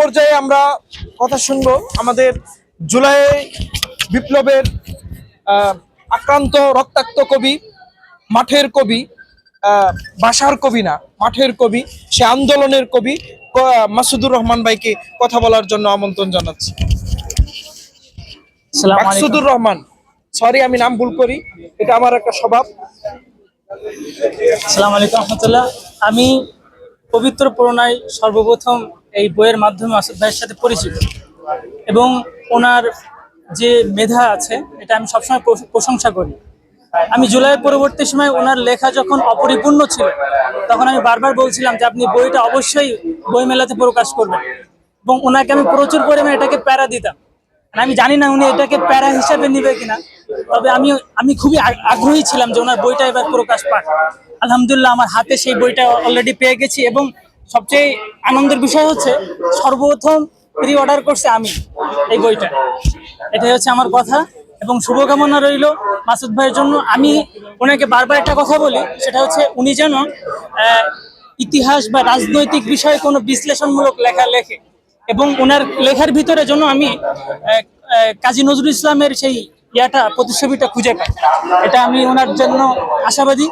পর্যায়ে আমরা কথা শুনব আমাদের জুলাই বিপ্লবের আক্রান্ত রক্তাক্ত কবি মাঠের কবি ভাষার কবি না মাঠের কবি সে আন্দোলনের কবি মাসুদুর রহমান ভাইকে কথা বলার জন্য আমন্ত্রণ জানাচ্ছি। মাসুদুর রহমান সরি আমি নাম ভুল করি এটা আমার একটা স্বভাব। আসসালামু আলাইকুম রহমতুল্লাহ। আমি পবিত্র পুরনায় সর্বপ্রথম এই বইয়ের মাধ্যমে আসাদ ভাইয়ের সাথে পরিচিত। এবং ওনার যে মেধা আছে, এটা আমি সবসময় প্রশংসা করি। আমি জুলাই পরবর্তী সময় ওনার লেখা যখন অপরিপূর্ণ ছিল, তখন আমি বারবার বলছিলাম যে আপনি বইটা অবশ্যই বইমেলাতে প্রকাশ করবেন। এবং ওনাকে আমি প্রচুর পরিমাণে এটাকে প্যারা দিতাম। আর আমি জানি না উনি এটাকে প্যারা হিসাবে নিবে কিনা, তবে আমি আমি খুবই আগ- আগ্রহী ছিলাম যে ওনার বইটা এবার প্রকাশ পাক। আলহামদুলিল্লাহ, আমার হাতে সেই বইটা অলরেডি পেয়ে গেছি এবং সবচেয়ে আনন্দের বিষয় হচ্ছে সর্বপ্রথম প্রি অর্ডার করছে আমি এই বইটা। এটাই হচ্ছে আমার কথা এবং শুভকামনা রইল মাসুদ ভাইয়ের জন্য। আমি ওনাকে বারবার একটা কথা বলি, সেটা হচ্ছে উনি যেন ইতিহাস বা রাজনৈতিক বিষয়ে কোনো বিশ্লেষণমূলক লেখা লেখে এবং ওনার লেখার ভিতরে যেন আমি কাজী নজরুল ইসলামের সেই ইয়াটা, প্রতিচ্ছবিটা খুঁজে পাই। এটা আমি ওনার জন্য আশাবাদী।